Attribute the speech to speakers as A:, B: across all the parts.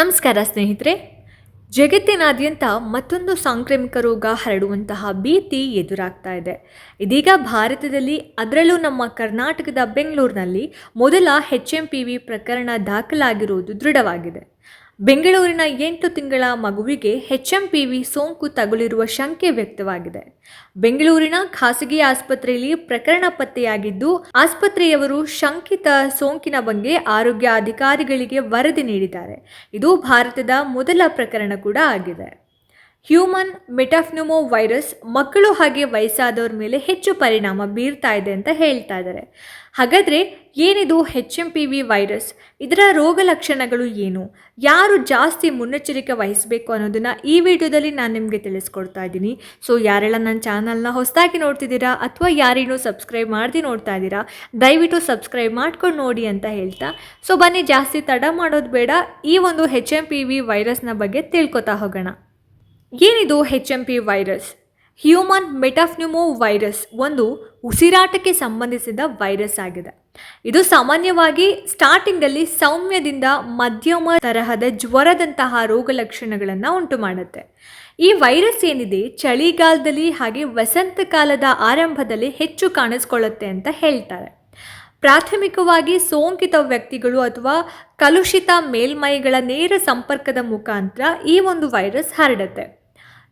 A: ನಮಸ್ಕಾರ ಸ್ನೇಹಿತರೆ. ಜಗತ್ತಿನಾದ್ಯಂತ ಮತ್ತೊಂದು ಸಾಂಕ್ರಾಮಿಕ ರೋಗ ಹರಡುವಂತಹ ಭೀತಿ ಎದುರಾಗ್ತಾ ಇದೆ. ಇದೀಗ ಭಾರತದಲ್ಲಿ ಅದರಲ್ಲೂ ನಮ್ಮ ಕರ್ನಾಟಕದ ಬೆಂಗಳೂರಿನಲ್ಲಿ ಮೊದಲ ಹೆಚ್ ಎಂ ಪಿ ವಿ ಪ್ರಕರಣ ದಾಖಲಾಗಿರುವುದು ದೃಢವಾಗಿದೆ. ಬೆಂಗಳೂರಿನ ಎಂಟು ತಿಂಗಳ ಮಗುವಿಗೆ ಹೆಚ್ ಎಂ ಪಿ ವಿ ಸೋಂಕು ತಗುಲಿರುವ ಶಂಕೆ ವ್ಯಕ್ತವಾಗಿದೆ. ಬೆಂಗಳೂರಿನ ಖಾಸಗಿ ಆಸ್ಪತ್ರೆಯಲ್ಲಿ ಪ್ರಕರಣ ಪತ್ತೆಯಾಗಿದ್ದು, ಆಸ್ಪತ್ರೆಯವರು ಶಂಕಿತ ಸೋಂಕಿನ ಬಗ್ಗೆ ಆರೋಗ್ಯ ಅಧಿಕಾರಿಗಳಿಗೆ ವರದಿ ನೀಡಿದ್ದಾರೆ. ಇದು ಭಾರತದ ಮೊದಲ ಪ್ರಕರಣ ಕೂಡ ಆಗಿದೆ. ಹ್ಯೂಮನ್ ಮೆಟಾಫ್ನುಮೋ ವೈರಸ್ ಮಕ್ಕಳು ಹಾಗೆ ವಯಸ್ಸಾದವ್ರ ಮೇಲೆ ಹೆಚ್ಚು ಪರಿಣಾಮ ಬೀರ್ತಾ ಇದೆ ಅಂತ ಹೇಳ್ತಾ ಇದ್ದಾರೆ. ಹಾಗಾದರೆ ಏನಿದು H M P V virus? ಇದರ ರೋಗ ಲಕ್ಷಣಗಳು ಏನು? ಯಾರು ಜಾಸ್ತಿ ಮುನ್ನೆಚ್ಚರಿಕೆ ವಹಿಸಬೇಕು ಅನ್ನೋದನ್ನು ಈ ವಿಡಿಯೋದಲ್ಲಿ ನಾನು ನಿಮಗೆ ತಿಳಿಸ್ಕೊಡ್ತಾ ಇದ್ದೀನಿ. ಸೊ ಯಾರೆಲ್ಲ ನನ್ನ ಚಾನಲ್ನ ಹೊಸದಾಗಿ ನೋಡ್ತಿದ್ದೀರಾ ಅಥವಾ ಯಾರೇನೂ ಸಬ್ಸ್ಕ್ರೈಬ್ ಮಾಡಿ ನೋಡ್ತಾ ಇದ್ದೀರಾ, ದಯವಿಟ್ಟು ಸಬ್ಸ್ಕ್ರೈಬ್ ಮಾಡ್ಕೊಂಡು ನೋಡಿ ಅಂತ ಹೇಳ್ತಾ. ಸೊ ಬನ್ನಿ, ಜಾಸ್ತಿ ತಡ ಮಾಡೋದು ಬೇಡ. ಈ ಒಂದು ಹೆಚ್ ಎಂ ಪಿ ವಿ ವೈರಸ್ನ ಬಗ್ಗೆ ತಿಳ್ಕೊತಾ ಹೋಗೋಣ. ಏನಿದು H M P virus human metapneumovirus ಒಂದು ಉಸಿರಾಟಕ್ಕೆ ಸಂಬಂಧಿಸಿದ ವೈರಸ್ ಆಗಿದೆ. ಇದು ಸಾಮಾನ್ಯವಾಗಿ ಸ್ಟಾರ್ಟಿಂಗಲ್ಲಿ ಸೌಮ್ಯದಿಂದ ಮಧ್ಯಮ ತರಹದ ಜ್ವರದಂತಹ ರೋಗ ಲಕ್ಷಣಗಳನ್ನು ಉಂಟು ಮಾಡುತ್ತೆ. ಈ ವೈರಸ್ ಏನಿದೆ? ಚಳಿಗಾಲದಲ್ಲಿ ಹಾಗೆ ವಸಂತ ಕಾಲದ ಆರಂಭದಲ್ಲಿ ಹೆಚ್ಚು ಕಾಣಿಸ್ಕೊಳ್ಳುತ್ತೆ ಅಂತ ಹೇಳ್ತಾರೆ. ಪ್ರಾಥಮಿಕವಾಗಿ ಸೋಂಕಿತ ವ್ಯಕ್ತಿಗಳು ಅಥವಾ ಕಲುಷಿತ ಮೇಲ್ಮೈಗಳ ನೇರ ಸಂಪರ್ಕದ ಮುಖಾಂತರ ಈ ಒಂದು ವೈರಸ್ ಹರಡುತ್ತೆ.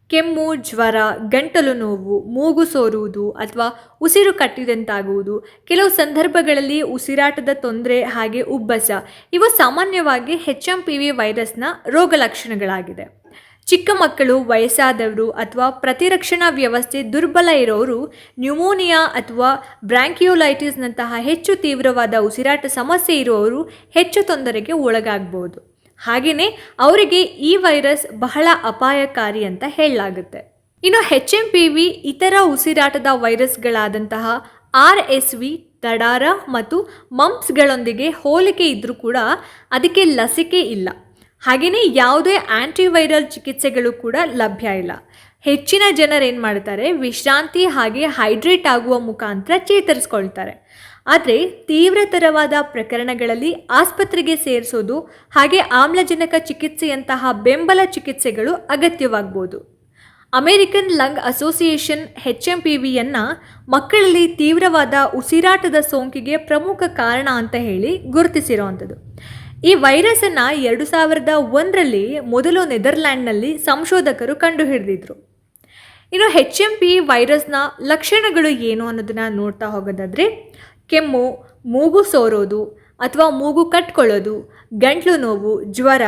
A: ಕೆಮ್ಮು, ಜ್ವರ, ಗಂಟಲು ನೋವು, ಮೂಗು ಸೋರುವುದು ಅಥವಾ ಉಸಿರು ಕಟ್ಟಿದಂತಾಗುವುದು. ಕೆಲವು ಸಂದರ್ಭಗಳಲ್ಲಿ ಉಸಿರಾಟದ ತೊಂದರೆ ಹಾಗೆ ಉಬ್ಬಸ. ಇವು ಸಾಮಾನ್ಯವಾಗಿ ಹೆಚ್ ಎಂ ಪಿ ವಿ ವೈರಸ್ನ ರೋಗ ಲಕ್ಷಣಗಳಾಗಿದೆ. ಚಿಕ್ಕ ಮಕ್ಕಳು, ವಯಸ್ಸಾದವರು ಅಥವಾ ಪ್ರತಿರಕ್ಷಣಾ ವ್ಯವಸ್ಥೆ ದುರ್ಬಲ ಇರೋರು, ನ್ಯೂಮೋನಿಯಾ ಅಥವಾ ಬ್ರ್ಯಾಂಕಿಯೋಲೈಟಿಸ್ನಂತಹ ಹೆಚ್ಚು ತೀವ್ರವಾದ ಉಸಿರಾಟ ಸಮಸ್ಯೆ ಇರುವವರು ಹೆಚ್ಚು ತೊಂದರೆಗೆ ಒಳಗಾಗಬಹುದು ಹಾಗೆಯೇ ಅವರಿಗೆ ಈ ವೈರಸ್ ಬಹಳ ಅಪಾಯಕಾರಿ ಅಂತ ಹೇಳಲಾಗುತ್ತೆ. ಇನ್ನು ಹೆಚ್ ಎಂ ಪಿ ವಿ ಇತರ ಉಸಿರಾಟದ ವೈರಸ್ಗಳಾದಂತಹ ಆರ್ ಎಸ್ ವಿ, ತಡಾರ ಮತ್ತು ಮಂಪ್ಸ್ಗಳೊಂದಿಗೆ ಹೋಲಿಕೆ ಇದ್ದರೂ ಕೂಡ ಅದಕ್ಕೆ ಲಸಿಕೆ ಇಲ್ಲ. ಹಾಗೆಯೇ ಯಾವುದೇ ಆ್ಯಂಟಿವೈರಲ್ ಚಿಕಿತ್ಸೆಗಳು ಕೂಡ ಲಭ್ಯ ಇಲ್ಲ. ಹೆಚ್ಚಿನ ಜನರೇನು ಮಾಡ್ತಾರೆ, ವಿಶ್ರಾಂತಿ ಹಾಗೆ ಹೈಡ್ರೇಟ್ ಆಗುವ ಮುಖಾಂತರ ಚೇತರಿಸ್ಕೊಳ್ತಾರೆ. ಆದರೆ ತೀವ್ರತರವಾದ ಪ್ರಕರಣಗಳಲ್ಲಿ ಆಸ್ಪತ್ರೆಗೆ ಸೇರಿಸೋದು ಹಾಗೆ ಆಮ್ಲಜನಕ ಚಿಕಿತ್ಸೆಯಂತಹ ಬೆಂಬಲ ಚಿಕಿತ್ಸೆಗಳು ಅಗತ್ಯವಾಗ್ಬೋದು. American lung association H M P ವಿಯನ್ನು ಮಕ್ಕಳಲ್ಲಿ ತೀವ್ರವಾದ ಉಸಿರಾಟದ ಸೋಂಕಿಗೆ ಪ್ರಮುಖ ಕಾರಣ ಅಂತ ಹೇಳಿ ಗುರುತಿಸಿರುವಂಥದ್ದು ಈ ವೈರಸನ್ನು ಎರಡು ಸಾವಿರದ ಒಂದರಲ್ಲಿ ಮೊದಲು ನೆದರ್ಲ್ಯಾಂಡ್ನಲ್ಲಿ ಸಂಶೋಧಕರು ಕಂಡುಹಿಡಿದಿದ್ರು. ಇನ್ನು ಹೆಚ್ ಎಂ ಪಿ ವೈರಸ್ನ ಲಕ್ಷಣಗಳು ಏನು ಅನ್ನೋದನ್ನು ನೋಡ್ತಾ ಹೋಗೋದಾದರೆ ಕೆಮ್ಮು, ಮೂಗು ಸೋರೋದು ಅಥವಾ ಮೂಗು ಕಟ್ಕೊಳ್ಳೋದು, ಗಂಟ್ಲು ನೋವು, ಜ್ವರ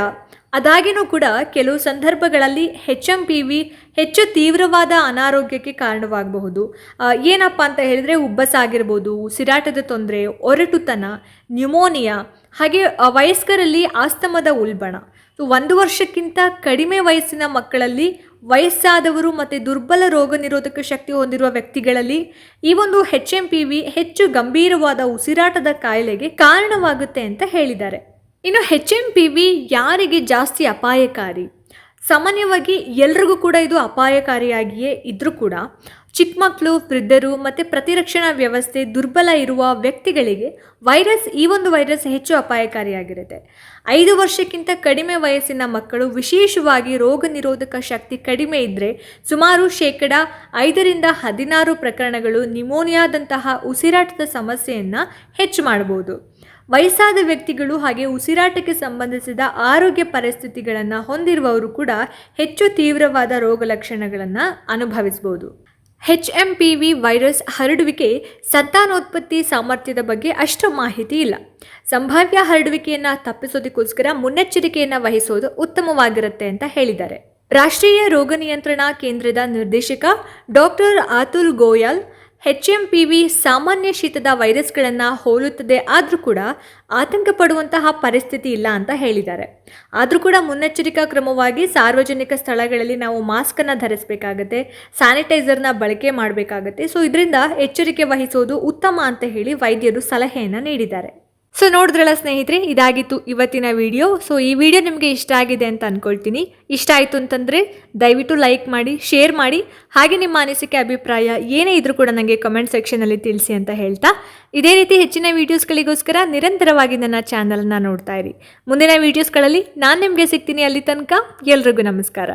A: ಅದಾಗಿನೂ ಕೂಡ ಕೆಲವು ಸಂದರ್ಭಗಳಲ್ಲಿ ಹೆಚ್ ಎಂ ಪಿ ವಿ ಹೆಚ್ಚು ತೀವ್ರವಾದ ಅನಾರೋಗ್ಯಕ್ಕೆ ಕಾರಣವಾಗಬಹುದು. ಏನಪ್ಪ ಅಂತ ಹೇಳಿದರೆ ಉಬ್ಬಸ ಆಗಿರ್ಬೋದು ಉಸಿರಾಟದ ತೊಂದರೆ, ಒರಟುತನ, ನ್ಯುಮೋನಿಯಾ, ಹಾಗೆ ವಯಸ್ಕರಲ್ಲಿ ಆಸ್ತಮದ ಉಲ್ಬಣ. ಸೊ, ಒಂದು ವರ್ಷಕ್ಕಿಂತ ಕಡಿಮೆ ವಯಸ್ಸಿನ ಮಕ್ಕಳಲ್ಲಿ ವಯಸ್ಸಾದವರು ಮತ್ತು ದುರ್ಬಲ ರೋಗ ನಿರೋಧಕ ಶಕ್ತಿ ಹೊಂದಿರುವ ವ್ಯಕ್ತಿಗಳಲ್ಲಿ ಈ ಒಂದು ಹೆಚ್ ಎಂ ಪಿ ವಿ ಹೆಚ್ಚು ಗಂಭೀರವಾದ ಉಸಿರಾಟದ ಕಾಯಿಲೆಗೆ ಕಾರಣವಾಗುತ್ತೆ ಅಂತ ಹೇಳಿದ್ದಾರೆ. ಇನ್ನು ಹೆಚ್ ಎಂ ಪಿ ವಿ ಯಾರಿಗೆ ಜಾಸ್ತಿ ಅಪಾಯಕಾರಿ? ಸಾಮಾನ್ಯವಾಗಿ ಎಲ್ರಿಗೂ ಕೂಡ ಇದು ಅಪಾಯಕಾರಿಯಾಗಿಯೇ ಇದ್ದರೂ ಕೂಡ ಚಿಕ್ಕ ಮಕ್ಕಳು ವೃದ್ಧರು ಮತ್ತು ಪ್ರತಿರಕ್ಷಣಾ ವ್ಯವಸ್ಥೆ ದುರ್ಬಲ ಇರುವ ವ್ಯಕ್ತಿಗಳಿಗೆ ವೈರಸ್, ಈ ಒಂದು ವೈರಸ್ ಹೆಚ್ಚು ಅಪಾಯಕಾರಿಯಾಗಿರುತ್ತೆ. ಐದು ವರ್ಷಕ್ಕಿಂತ ಕಡಿಮೆ ವಯಸ್ಸಿನ ಮಕ್ಕಳು ವಿಶೇಷವಾಗಿ ರೋಗ ನಿರೋಧಕ ಶಕ್ತಿ ಕಡಿಮೆ ಇದ್ದರೆ ಸುಮಾರು ಶೇಕಡ ಐದರಿಂದ ಹದಿನಾರು ಪ್ರಕರಣಗಳು ನಿಮೋನಿಯಾದಂತಹ ಉಸಿರಾಟದ ಸಮಸ್ಯೆಯನ್ನು ಹೆಚ್ಚು ಮಾಡಬಹುದು ವಯಸ್ಸಾದ ವ್ಯಕ್ತಿಗಳು ಹಾಗೆ ಉಸಿರಾಟಕ್ಕೆ ಸಂಬಂಧಿಸಿದ ಆರೋಗ್ಯ ಪರಿಸ್ಥಿತಿಗಳನ್ನು ಹೊಂದಿರುವವರು ಕೂಡ ಹೆಚ್ಚು ತೀವ್ರವಾದ ರೋಗ ಲಕ್ಷಣಗಳನ್ನು ಅನುಭವಿಸಬಹುದು H M P V virus ಹರಡುವಿಕೆ ಸಂತಾನೋತ್ಪತ್ತಿ ಸಾಮರ್ಥ್ಯದ ಬಗ್ಗೆ ಅಷ್ಟು ಮಾಹಿತಿ ಇಲ್ಲ. ಸಂಭಾವ್ಯ ಹರಡುವಿಕೆಯನ್ನು ತಪ್ಪಿಸೋದಕ್ಕೋಸ್ಕರ ಮುನ್ನೆಚ್ಚರಿಕೆಯನ್ನು ವಹಿಸೋದು ಉತ್ತಮವಾಗಿರುತ್ತೆ ಅಂತ ಹೇಳಿದ್ದಾರೆ. ರಾಷ್ಟ್ರೀಯ ರೋಗ ನಿಯಂತ್ರಣ ಕೇಂದ್ರದ ನಿರ್ದೇಶಕ doctor Atul Goyal H M P V ಸಾಮಾನ್ಯ ಶೀತದ ವೈರಸ್ಗಳನ್ನು ಹೋಲುತ್ತದೆ. ಆದರೂ ಕೂಡ ಆತಂಕ ಪಡುವಂತಹ ಪರಿಸ್ಥಿತಿ ಇಲ್ಲ ಅಂತ ಹೇಳಿದ್ದಾರೆ. ಆದರೂ ಕೂಡ ಮುನ್ನೆಚ್ಚರಿಕಾ ಕ್ರಮವಾಗಿ ಸಾರ್ವಜನಿಕ ಸ್ಥಳಗಳಲ್ಲಿ ನಾವು ಮಾಸ್ಕನ್ನು ಧರಿಸಬೇಕಾಗತ್ತೆ. ಸ್ಯಾನಿಟೈಸರ್ನ ಬಳಕೆ ಮಾಡಬೇಕಾಗತ್ತೆ. ಸೊ, ಇದರಿಂದ ಎಚ್ಚರಿಕೆ ವಹಿಸೋದು ಉತ್ತಮ ಅಂತ ಹೇಳಿ ವೈದ್ಯರು ಸಲಹೆಯನ್ನು ನೀಡಿದ್ದಾರೆ. ಸೊ ನೋಡಿದ್ರಲ್ಲ ಸ್ನೇಹಿತರೆ, ಇದಾಗಿತ್ತು ಇವತ್ತಿನ ವಿಡಿಯೋ ಸೊ ಈ ವಿಡಿಯೋ ನಿಮಗೆ ಇಷ್ಟ ಆಗಿದೆ ಅಂತ ಅಂದ್ಕೊಳ್ತೀನಿ ಇಷ್ಟ ಆಯಿತು ಅಂತಂದರೆ ದಯವಿಟ್ಟು ಲೈಕ್ ಮಾಡಿ ಶೇರ್ ಮಾಡಿ. ಹಾಗೆ ನಿಮ್ಮ ಅನಿಸಿಕೆ, ಅಭಿಪ್ರಾಯ ಏನೇ ಇದ್ರೂ ಕೂಡ ನನಗೆ ಕಮೆಂಟ್ ಸೆಕ್ಷನಲ್ಲಿ ತಿಳಿಸಿ ಅಂತ ಹೇಳ್ತಾ. ಇದೇ ರೀತಿ ಹೆಚ್ಚಿನ ವೀಡಿಯೋಸ್ಗಳಿಗೋಸ್ಕರ ನಿರಂತರವಾಗಿ ನನ್ನ ಚಾನಲ್ನ ನೋಡ್ತಾ ಇರಿ. ಮುಂದಿನ ವೀಡಿಯೋಸ್ಗಳಲ್ಲಿ ನಾನು ನಿಮಗೆ ಸಿಗ್ತೀನಿ ಅಲ್ಲಿ ತನಕ. ಎಲ್ರಿಗೂ ನಮಸ್ಕಾರ.